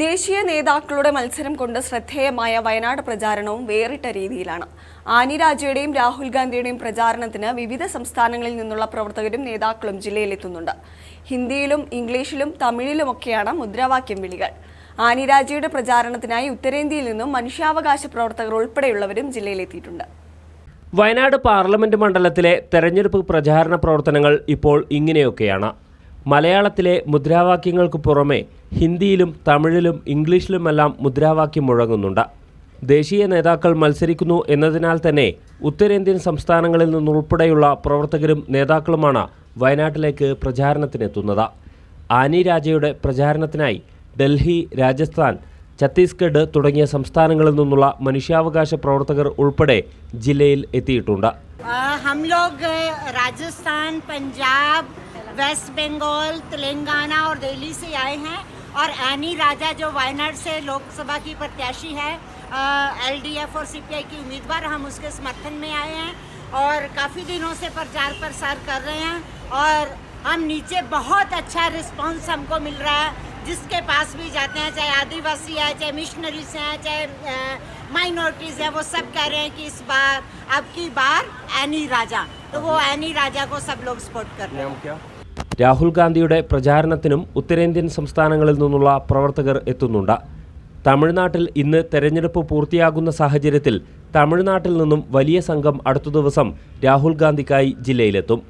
ദേശീയ നേതാക്കളുടെ മത്സരം കൊണ്ട് ശ്രദ്ധേയമായ വയനാട് പ്രചാരണവും വേറിട്ട രീതിയിലാണ്. ആനി രാജയുടെയും രാഹുൽ ഗാന്ധിയുടെയും പ്രചാരണത്തിന് വിവിധ സംസ്ഥാനങ്ങളിൽ നിന്നുള്ള പ്രവർത്തകരും നേതാക്കളും ജില്ലയിലെത്തുന്നുണ്ട്. ഹിന്ദിയിലും ഇംഗ്ലീഷിലും തമിഴിലുമൊക്കെയാണ് മുദ്രാവാക്യം വിളികൾ. ആനി രാജയുടെ പ്രചാരണത്തിനായി ഉത്തരേന്ത്യയിൽ നിന്നും മനുഷ്യാവകാശ പ്രവർത്തകർ ഉൾപ്പെടെയുള്ളവരും ജില്ലയിലെത്തിയിട്ടുണ്ട്. വയനാട് പാർലമെന്റ് മണ്ഡലത്തിലെ തെരഞ്ഞെടുപ്പ് പ്രചാരണ പ്രവർത്തനങ്ങൾ ഇപ്പോൾ ഇങ്ങനെയൊക്കെയാണ്. മലയാളത്തിലെ മുദ്രാവാക്യങ്ങൾക്ക് പുറമെ ഹിന്ദിയിലും തമിഴിലും ഇംഗ്ലീഷിലുമെല്ലാം മുദ്രാവാക്യം മുഴങ്ങുന്നുണ്ട് ദേശീയ നേതാക്കൾ മത്സരിക്കുന്നു എന്നതിനാൽ തന്നെ ഉത്തരേന്ത്യൻ സംസ്ഥാനങ്ങളിൽ നിന്നുൾപ്പെടെയുള്ള പ്രവർത്തകരും നേതാക്കളുമാണ് വയനാട്ടിലേക്ക് പ്രചാരണത്തിനെത്തുന്നത് ആനി രാജയുടെ പ്രചാരണത്തിനായി ഡൽഹി രാജസ്ഥാൻ ഛത്തീസ്ഗഡ് തുടങ്ങിയ സംസ്ഥാനങ്ങളിൽ നിന്നുള്ള മനുഷ്യാവകാശ പ്രവർത്തകർ ഉൾപ്പെടെ ജില്ലയിൽ എത്തിയിട്ടുണ്ട് आ, हम लोग अ, राजस्थान पंजाब वेस्ट बंगाल, तेलंगाना और दिल्ली से आए हैं और एनी राजा जो वायनाड से लोकसभा की प्रत्याशी है एलडीएफ और सीपीआई की उम्मीदवार, हम उसके समर्थन में आए हैं और काफ़ी दिनों से प्रचार प्रसार कर रहे हैं और हम नीचे बहुत अच्छा रिस्पांस हमको मिल रहा है, जिसके पास भी जाते हैं, चाहे आदिवासी है, चाहे मिशनरीज हैं, चाहे माइनॉरिटीज़ हैं, वो सब कह रहे हैं कि इस बार, अब की बार एनी राजा। तो वो एनी राजा को सब लोग सपोर्ट कर रहे हैं। രാഹുൽ ഗാന്ധിയുടെ പ്രചാരണത്തിനും ഉത്തരേന്ത്യൻ സംസ്ഥാനങ്ങളിൽ നിന്നുള്ള പ്രവർത്തകർ എത്തുന്നുണ്ട്. തമിഴ്നാട്ടിൽ ഇന്ന് തെരഞ്ഞെടുപ്പ് പൂർത്തിയാകുന്ന സാഹചര്യത്തിൽ തമിഴ്നാട്ടിൽ നിന്നും വലിയ സംഘം അടുത്ത ദിവസം രാഹുൽ ഗാന്ധിക്കായി ജില്ലയിലെത്തും.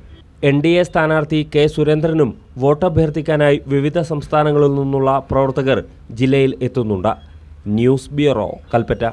എൻ ഡി എ സ്ഥാനാർത്ഥി കെ സുരേന്ദ്രനും വോട്ടഭ്യർത്ഥിക്കാനായി വിവിധ സംസ്ഥാനങ്ങളിൽ നിന്നുള്ള പ്രവർത്തകർ ജില്ലയിൽ എത്തുന്നുണ്ട്. News bureau Kalpetta.